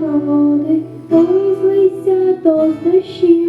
хороводи, то й злися, то з дощів.